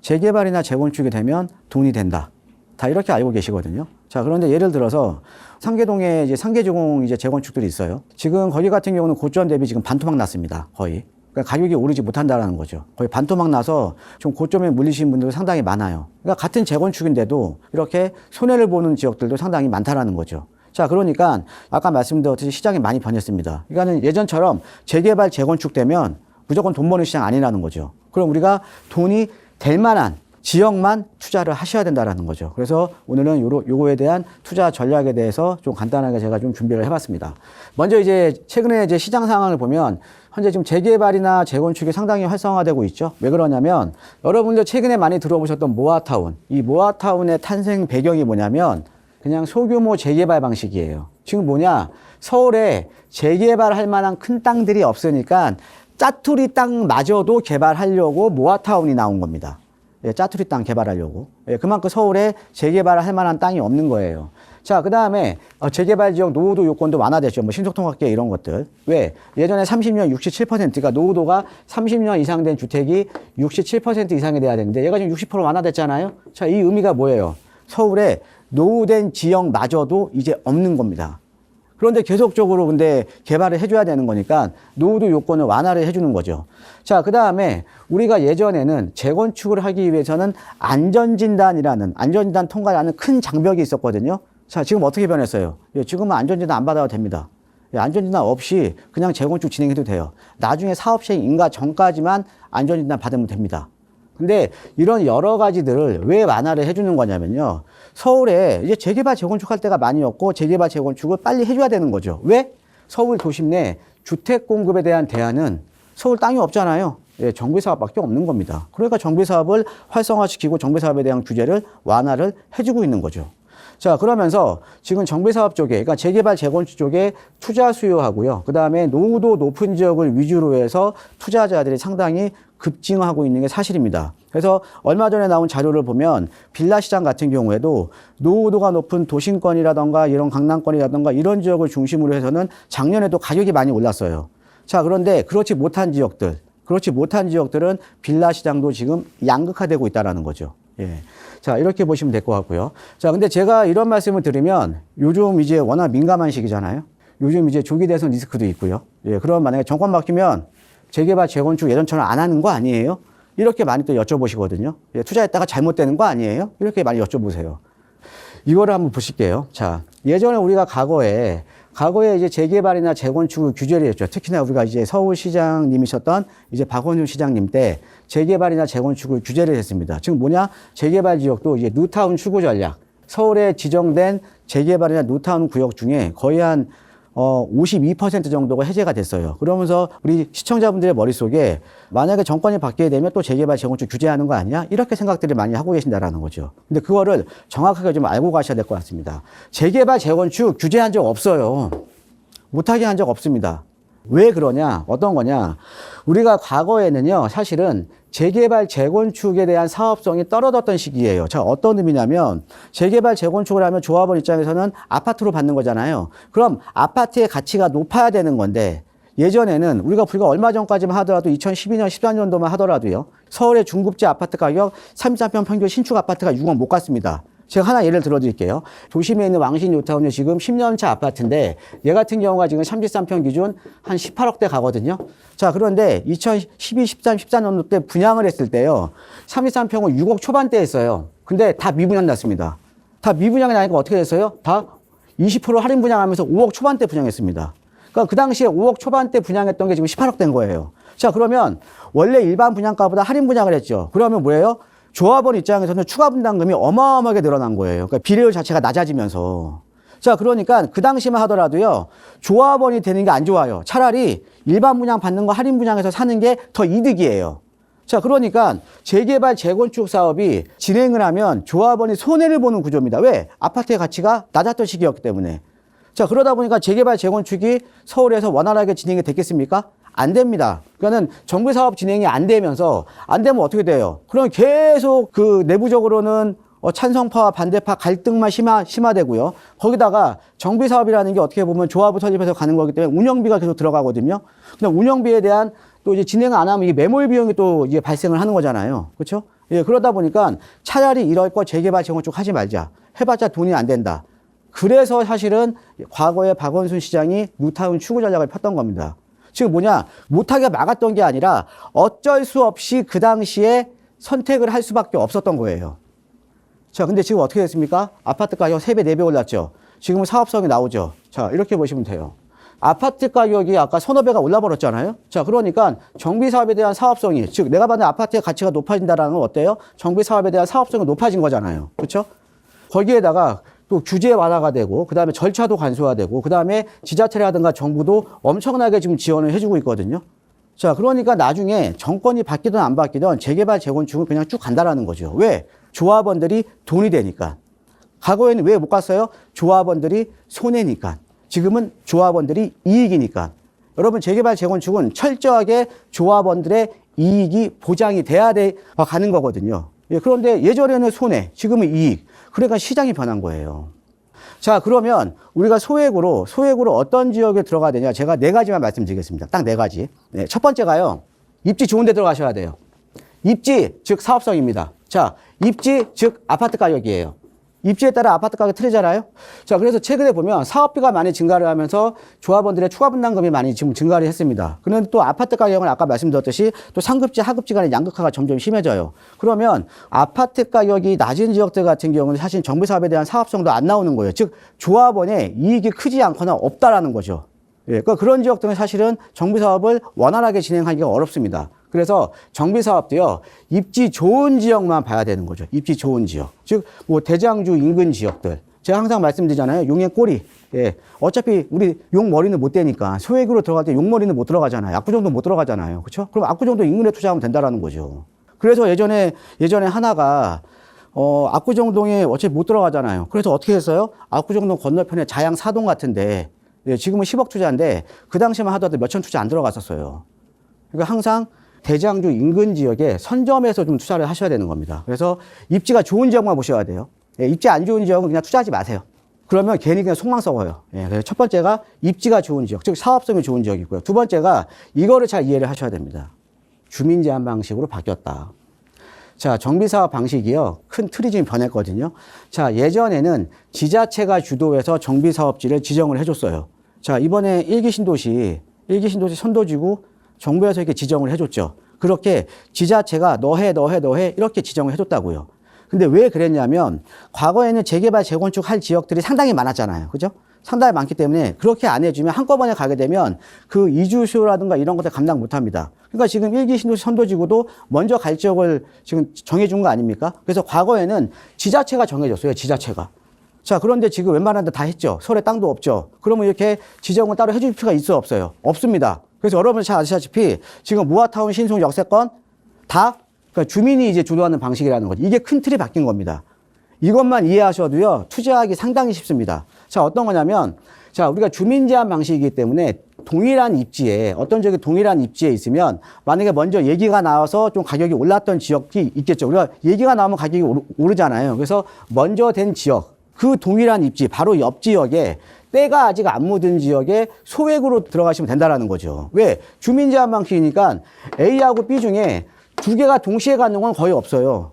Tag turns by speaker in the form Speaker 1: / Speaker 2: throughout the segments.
Speaker 1: 재개발이나 재건축이 되면 돈이 된다. 다 이렇게 알고 계시거든요. 자, 그런데 예를 들어서 상계동에 이제 상계주공 이제 재건축들이 있어요. 지금 거기 같은 경우는 고점 대비 지금 반토막 났습니다. 거의. 그러니까 가격이 오르지 못한다라는 거죠. 거의 반토막 나서 좀 고점에 물리신 분들 상당히 많아요. 그러니까 같은 재건축인데도 이렇게 손해를 보는 지역들도 상당히 많다라는 거죠. 자, 그러니까 아까 말씀드렸듯이 시장이 많이 변했습니다. 그러니까는 예전처럼 재개발, 재건축 되면 무조건 돈 버는 시장 아니라는 거죠. 그럼 우리가 돈이 될 만한 지역만 투자를 하셔야 된다라는 거죠. 그래서 오늘은 요로, 요거에 대한 투자 전략에 대해서 좀 간단하게 제가 좀 준비를 해봤습니다. 먼저 이제 최근에 이제 시장 상황을 보면 현재 지금 재개발이나 재건축이 상당히 활성화되고 있죠. 왜 그러냐면 여러분들 최근에 많이 들어보셨던 모아타운. 이 모아타운의 탄생 배경이 뭐냐면 그냥 소규모 재개발 방식이에요. 지금 뭐냐? 서울에 재개발할 만한 큰 땅들이 없으니까 짜투리 땅마저도 개발하려고 모아타운이 나온 겁니다. 예, 짜투리 땅 개발하려고. 예, 그만큼 서울에 재개발을 할 만한 땅이 없는 거예요. 자, 그 다음에 어, 재개발 지역 노후도 요건도 완화됐죠. 뭐 신속통합계 이런 것들. 왜? 예전에 30년 67%가 노후도가 30년 이상 된 주택이 67% 이상이 돼야 되는데 얘가 지금 60% 완화됐잖아요. 자, 이 의미가 뭐예요? 서울에 노후된 지역마저도 이제 없는 겁니다. 그런데 계속적으로 근데 개발을 해줘야 되는 거니까 노후도 요건을 완화를 해주는 거죠. 자, 그 다음에 우리가 예전에는 재건축을 하기 위해서는 안전진단이라는, 안전진단 통과라는 큰 장벽이 있었거든요. 자, 지금 어떻게 변했어요? 예, 지금은 안전진단 안 받아도 됩니다. 예, 안전진단 없이 그냥 재건축 진행해도 돼요. 나중에 사업 시행 인가 전까지만 안전진단 받으면 됩니다. 근데 이런 여러 가지들을 왜 완화를 해주는 거냐면요. 서울에 이제 재개발 재건축 할 때가 많이었고 재개발 재건축을 빨리 해줘야 되는 거죠. 왜? 서울 도심 내 주택 공급에 대한 대안은 서울 땅이 없잖아요. 예, 정비 사업밖에 없는 겁니다. 그러니까 정비 사업을 활성화시키고 정비 사업에 대한 규제를 완화를 해주고 있는 거죠. 자, 그러면서 지금 정비 사업 쪽에, 그러니까 재개발 재건축 쪽에 투자 수요하고요. 그 다음에 노후도 높은 지역을 위주로 해서 투자자들이 상당히 급증하고 있는 게 사실입니다. 그래서 얼마 전에 나온 자료를 보면 빌라 시장 같은 경우에도 노후도가 높은 도심권이라던가 이런 강남권이라던가 이런 지역을 중심으로 해서는 작년에도 가격이 많이 올랐어요. 자, 그런데 그렇지 못한 지역들, 그렇지 못한 지역들은 빌라 시장도 지금 양극화되고 있다라는 거죠. 예. 자, 이렇게 보시면 될 것 같고요. 자, 근데 제가 이런 말씀을 드리면 요즘 이제 워낙 민감한 시기잖아요. 요즘 이제 조기 대선 리스크도 있고요. 예, 그럼 만약에 정권 바뀌면 재개발, 재건축 예전처럼 안 하는 거 아니에요? 이렇게 많이 또 여쭤보시거든요. 예, 투자했다가 잘못되는 거 아니에요? 이렇게 많이 여쭤보세요. 이거를 한번 보실게요. 자, 예전에 우리가 과거에 과거에 이제 재개발이나 재건축을 규제를 했죠. 특히나 우리가 이제 서울시장님이셨던 이제 박원순 시장님 때 재개발이나 재건축을 규제를 했습니다. 지금 뭐냐? 재개발 지역도 이제 뉴타운 추구 전략. 서울에 지정된 재개발이나 뉴타운 구역 중에 거의 한 어, 52% 정도가 해제가 됐어요. 그러면서 우리 시청자분들의 머릿속에 만약에 정권이 바뀌게 되면 또 재개발, 재건축 규제하는 거 아니야? 이렇게 생각들을 많이 하고 계신다라는 거죠. 근데 그거를 정확하게 좀 알고 가셔야 될 것 같습니다. 재개발, 재건축 규제한 적 없어요. 못하게 한 적 없습니다. 왜 그러냐? 어떤 거냐? 우리가 과거에는요, 사실은 재개발, 재건축에 대한 사업성이 떨어졌던 시기예요. 자, 어떤 의미냐면, 재개발, 재건축을 하면 조합원 입장에서는 아파트로 받는 거잖아요. 그럼 아파트의 가치가 높아야 되는 건데, 예전에는 우리가 불과 얼마 전까지만 하더라도 2012년, 14년도만 하더라도요, 서울의 중급지 아파트 가격 33평 평균 신축 아파트가 6억 못 갔습니다. 제가 하나 예를 들어 드릴게요. 도심에 있는 왕신 요타운이 지금 10년차 아파트인데 얘 같은 경우가 지금 33평 기준 한 18억대 가거든요. 자, 그런데 2012, 13, 14년도 때 분양을 했을 때요. 33평은 6억 초반대 했어요. 근데 다 미분양 났습니다. 다 미분양이 나니까 어떻게 됐어요? 다 20% 할인 분양하면서 5억 초반대 분양했습니다. 그러니까 그 당시에 5억 초반대 분양했던 게 지금 18억 된 거예요. 자, 그러면 원래 일반 분양가보다 할인 분양을 했죠. 그러면 뭐예요? 조합원 입장에서는 추가 분담금이 어마어마하게 늘어난 거예요. 그러니까 비례율 자체가 낮아지면서. 자, 그러니까 그 당시만 하더라도요, 조합원이 되는 게 안 좋아요. 차라리 일반 분양 받는 거 할인 분양해서 사는 게 더 이득이에요. 자, 그러니까 재개발, 재건축 사업이 진행을 하면 조합원이 손해를 보는 구조입니다. 왜? 아파트의 가치가 낮았던 시기였기 때문에. 자, 그러다 보니까 재개발, 재건축이 서울에서 원활하게 진행이 됐겠습니까? 안 됩니다. 그러니까는 정부 사업 진행이 안 되면서 안 되면 어떻게 돼요? 그럼 계속 그 내부적으로는 어, 찬성파와 반대파 갈등만 심화, 심화되고요. 거기다가 정비 사업이라는 게 어떻게 보면 조합을 설립해서 가는 거기 때문에 운영비가 계속 들어가거든요. 근데 운영비에 대한 또 이제 진행을 안 하면 이 매몰 비용이 또 이제 발생을 하는 거잖아요. 그렇죠? 예, 그러다 보니까 차라리 이럴 거 재개발 재건축 하지 말자. 해봤자 돈이 안 된다. 그래서 사실은 과거에 박원순 시장이 뉴타운 추구 전략을 폈던 겁니다. 지금 뭐냐 못하게 막았던 게 아니라 어쩔 수 없이 그 당시에 선택을 할 수밖에 없었던 거예요. 자, 근데 지금 어떻게 됐습니까? 아파트 가격 3배, 4배 올랐죠. 지금은 사업성이 나오죠. 자, 이렇게 보시면 돼요. 아파트 가격이 아까 서너 배가 올라버렸잖아요. 자, 그러니까 정비 사업에 대한 사업성이, 즉, 내가 받는 아파트의 가치가 높아진다라는 건 어때요? 정비 사업에 대한 사업성이 높아진 거잖아요. 그렇죠? 거기에다가 또 규제 완화가 되고, 그 다음에 절차도 간소화되고, 그 다음에 지자체라든가 정부도 엄청나게 지금 지원을 해주고 있거든요. 자, 그러니까 나중에 정권이 바뀌든 안 바뀌든 재개발, 재건축은 그냥 쭉 간다라는 거죠. 왜? 조합원들이 돈이 되니까. 과거에는 왜 못 갔어요? 조합원들이 손해니까. 지금은 조합원들이 이익이니까. 여러분, 재개발, 재건축은 철저하게 조합원들의 이익이 보장이 돼야 돼, 가는 거거든요. 예, 그런데 예전에는 손해, 지금은 이익. 그러니까 시장이 변한 거예요. 자, 그러면 우리가 소액으로, 소액으로 어떤 지역에 들어가야 되냐? 제가 네 가지만 말씀드리겠습니다. 딱 네 가지. 네, 첫 번째가요. 입지 좋은 데 들어가셔야 돼요. 입지, 즉 사업성입니다. 자, 입지, 즉 아파트 가격이에요. 입지에 따라 아파트 가격 틀리잖아요. 자, 그래서 최근에 보면 사업비가 많이 증가를 하면서 조합원들의 추가 분담금이 많이 지금 증가를 했습니다. 그런데 또 아파트 가격은 아까 말씀드렸듯이 또 상급지, 하급지 간의 양극화가 점점 심해져요. 그러면 아파트 가격이 낮은 지역들 같은 경우는 사실 정비 사업에 대한 사업성도 안 나오는 거예요. 즉, 조합원의 이익이 크지 않거나 없다라는 거죠. 예, 그러니까 그런 지역들은 사실은 정비 사업을 원활하게 진행하기가 어렵습니다. 그래서 정비 사업도요 입지 좋은 지역만 봐야 되는 거죠. 입지 좋은 지역, 즉 뭐 대장주 인근 지역들. 제가 항상 말씀드리잖아요. 용의 꼬리. 예, 어차피 우리 용 머리는 못 되니까 소액으로 들어갈 때 용 머리는 못 들어가잖아요. 압구정도 못 들어가잖아요. 그렇죠? 그럼 압구정도 인근에 투자하면 된다라는 거죠. 그래서 예전에 예전에 하나가 어, 압구정동에 어차피 못 들어가잖아요. 그래서 어떻게 했어요? 압구정동 건너편에 자양 사동 같은데 예, 지금은 10억 투자인데 그 당시만 하더라도 몇천 투자 안 들어갔었어요. 그러니까 항상 대장주 인근 지역에 선점해서 좀 투자를 하셔야 되는 겁니다. 그래서 입지가 좋은 지역만 보셔야 돼요. 예, 입지 안 좋은 지역은 그냥 투자하지 마세요. 그러면 괜히 그냥 속만 썩어요. 예, 그래서 첫 번째가 입지가 좋은 지역, 즉 사업성이 좋은 지역이고요. 두 번째가 이거를 잘 이해를 하셔야 됩니다. 주민 제한 방식으로 바뀌었다. 자, 정비사업 방식이요. 큰 틀이 지금 변했거든요. 자, 예전에는 지자체가 주도해서 정비사업지를 지정을 해줬어요. 자, 이번에 일기 신도시, 일기 신도시 선도지구 정부에서 이렇게 지정을 해줬죠. 그렇게 지자체가 너해, 너해, 너해 이렇게 지정을 해줬다고요. 근데 왜 그랬냐면 과거에는 재개발, 재건축 할 지역들이 상당히 많았잖아요. 그죠? 상당히 많기 때문에 그렇게 안 해주면 한꺼번에 가게 되면 그 이주 수요라든가 이런 것들 감당 못 합니다. 그러니까 지금 일기 신도시 선도지구도 먼저 갈 지역을 지금 정해준 거 아닙니까? 그래서 과거에는 지자체가 정해줬어요. 지자체가. 자, 그런데 지금 웬만한 데 다 했죠. 서울에 땅도 없죠. 그러면 이렇게 지정을 따로 해줄 필요가 있어 없어요? 없습니다. 그래서 여러분 잘 아시다시피 지금 무아타운 신송 역세권 다 그러니까 주민이 이제 주도하는 방식이라는 거죠. 이게 큰 틀이 바뀐 겁니다. 이것만 이해하셔도요, 투자하기 상당히 쉽습니다. 자, 어떤 거냐면, 자, 우리가 주민 제한 방식이기 때문에 동일한 입지에, 어떤 지역이 동일한 입지에 있으면, 만약에 먼저 얘기가 나와서 좀 가격이 올랐던 지역이 있겠죠. 우리가 얘기가 나오면 가격이 오르, 오르잖아요. 그래서 먼저 된 지역, 그 동일한 입지, 바로 옆 지역에 때가 아직 안 묻은 지역에 소액으로 들어가시면 된다라는 거죠. 왜? 주민 제한 방식이니까 A하고 B 중에 두 개가 동시에 가는 건 거의 없어요.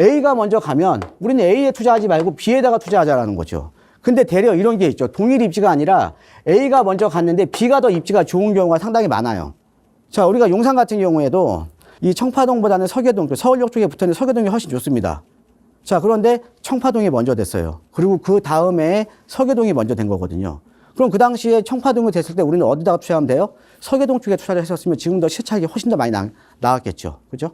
Speaker 1: A가 먼저 가면 우리는 A에 투자하지 말고 B에다가 투자하자라는 거죠. 근데 대려 이런 게 있죠. 동일 입지가 아니라 A가 먼저 갔는데 B가 더 입지가 좋은 경우가 상당히 많아요. 자, 우리가 용산 같은 경우에도 이 청파동보다는 서계동, 서울역 쪽에 붙어 있는 서계동이 훨씬 좋습니다. 자, 그런데 청파동이 먼저 됐어요. 그리고 그 다음에 서계동이 먼저 된 거거든요. 그럼 그 당시에 청파동이 됐을 때 우리는 어디다가 투자하면 돼요? 서계동 쪽에 투자를 했었으면 지금 더 시차익이 훨씬 더 많이 나, 나왔겠죠. 그죠?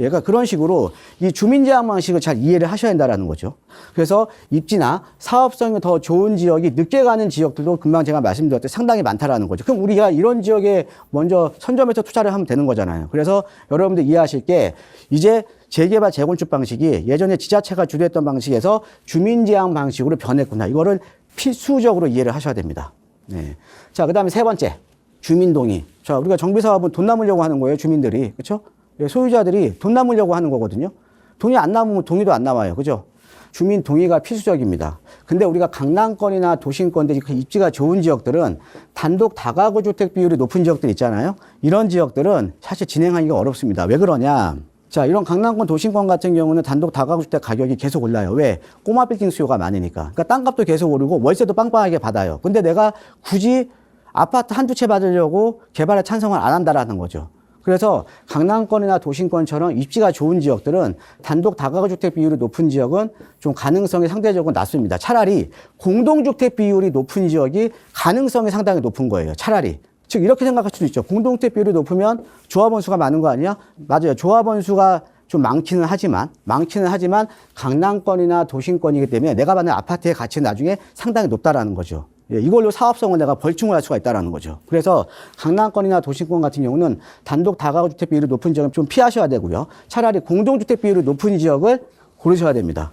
Speaker 1: 얘가 그런 식으로 이 주민 제한 방식을 잘 이해를 하셔야 된다라는 거죠. 그래서 입지나 사업성이 더 좋은 지역이 늦게 가는 지역들도 금방 제가 말씀드렸듯이 상당히 많다라는 거죠. 그럼 우리가 이런 지역에 먼저 선점해서 투자를 하면 되는 거잖아요. 그래서 여러분들 이해하실 게 이제 재개발 재건축 방식이 예전에 지자체가 주도했던 방식에서 주민 제한 방식으로 변했구나. 이거를 필수적으로 이해를 하셔야 됩니다. 네. 자, 그 다음에 세 번째. 주민 동의. 자, 우리가 정비 사업은 돈 남으려고 하는 거예요. 주민들이. 그렇죠? 소유자들이 돈 남으려고 하는 거거든요. 돈이 안 남으면 동의도 안 나와요. 그죠? 주민 동의가 필수적입니다. 근데 우리가 강남권이나 도심권들이 그 입지가 좋은 지역들은 단독 다가구 주택 비율이 높은 지역들 있잖아요. 이런 지역들은 사실 진행하기가 어렵습니다. 왜 그러냐? 자, 이런 강남권 도심권 같은 경우는 단독 다가구 주택 가격이 계속 올라요. 왜? 꼬마 빌딩 수요가 많으니까. 그러니까 땅값도 계속 오르고 월세도 빵빵하게 받아요. 근데 내가 굳이 아파트 한두 채 받으려고 개발에 찬성을 안 한다라는 거죠. 그래서 강남권이나 도심권처럼 입지가 좋은 지역들은 단독 다가구 주택 비율이 높은 지역은 좀 가능성이 상대적으로 낮습니다. 차라리 공동주택 비율이 높은 지역이 가능성이 상당히 높은 거예요. 차라리. 즉 이렇게 생각할 수도 있죠. 공동주택 비율이 높으면 조합원 수가 많은 거 아니야? 맞아요. 조합원 수가 좀 많기는 하지만 많기는 하지만 강남권이나 도심권이기 때문에 내가 받는 아파트의 가치는 나중에 상당히 높다라는 거죠. 예, 이걸로 사업성을 내가 벌충을 할 수가 있다라는 거죠. 그래서 강남권이나 도심권 같은 경우는 단독 다가구 주택 비율이 높은 지역은 좀 피하셔야 되고요. 차라리 공동주택 비율이 높은 지역을 고르셔야 됩니다.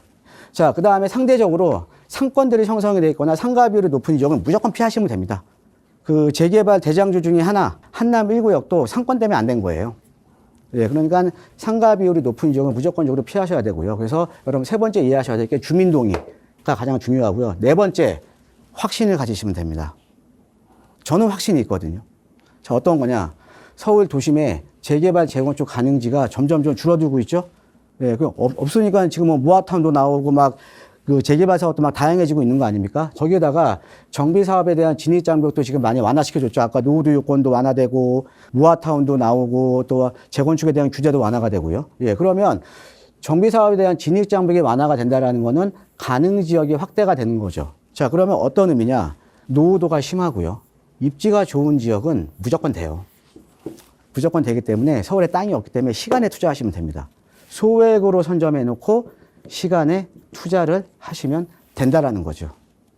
Speaker 1: 자, 그 다음에 상대적으로 상권들이 형성이 되어 있거나 상가 비율이 높은 지역은 무조건 피하시면 됩니다. 그 재개발 대장주 중에 하나, 한남 1구역도 상권 때문에 안 된 거예요. 예, 그러니까 상가 비율이 높은 지역은 무조건적으로 피하셔야 되고요. 그래서 여러분 세 번째 이해하셔야 될 게 주민동의가 가장 중요하고요. 네 번째, 확신을 가지시면 됩니다. 저는 확신이 있거든요. 자, 어떤 거냐. 서울 도심에 재개발 재건축 가능지가 점점 좀 줄어들고 있죠. 예, 그 없, 없으니까 지금 뭐 무아타운도 나오고 막 그 재개발 사업도 막 다양해지고 있는 거 아닙니까? 거기에다가 정비 사업에 대한 진입 장벽도 지금 많이 완화시켜줬죠. 아까 노후도 요건도 완화되고 무아타운도 나오고 또 재건축에 대한 규제도 완화가 되고요. 예, 그러면 정비 사업에 대한 진입 장벽이 완화가 된다라는 거는 가능 지역이 확대가 되는 거죠. 자, 그러면 어떤 의미냐? 노후도가 심하고요. 입지가 좋은 지역은 무조건 돼요. 무조건 되기 때문에 서울에 땅이 없기 때문에 시간에 투자하시면 됩니다. 소액으로 선점해 놓고 시간에 투자를 하시면 된다라는 거죠.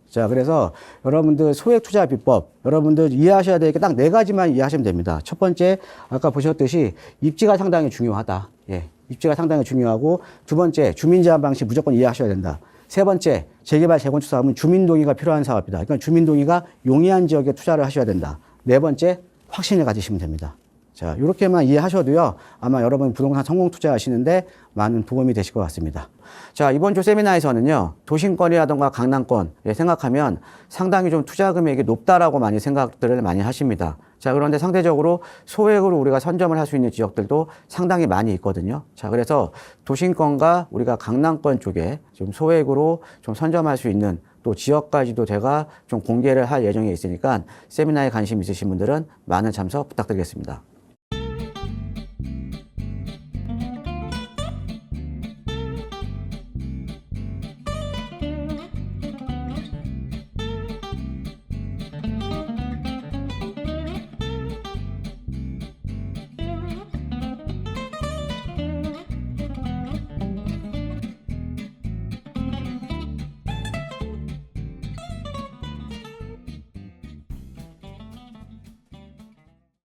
Speaker 1: 자, 그래서 여러분들 소액 투자 비법, 여러분들 이해하셔야 될 게 딱 네 가지만 이해하시면 됩니다. 첫 번째, 아까 보셨듯이 입지가 상당히 중요하다. 예. 입지가 상당히 중요하고, 두 번째, 주민 제한 방식 무조건 이해하셔야 된다. 세 번째, 재개발 재건축 사업은 주민 동의가 필요한 사업이다. 그러니까 주민 동의가 용이한 지역에 투자를 하셔야 된다. 네 번째, 확신을 가지시면 됩니다. 자, 이렇게만 이해하셔도요, 아마 여러분 부동산 성공 투자하시는데 많은 도움이 되실 것 같습니다. 자, 이번 주 세미나에서는요, 도심권이라던가 강남권 예, 생각하면 상당히 좀 투자 금액이 높다라고 많이 생각들을 많이 하십니다. 자, 그런데 상대적으로 소액으로 우리가 선점을 할 수 있는 지역들도 상당히 많이 있거든요. 자, 그래서 도심권과 우리가 강남권 쪽에 좀 소액으로 좀 선점할 수 있는 또 지역까지도 제가 좀 공개를 할 예정에 있으니까 세미나에 관심 있으신 분들은 많은 참석 부탁드리겠습니다.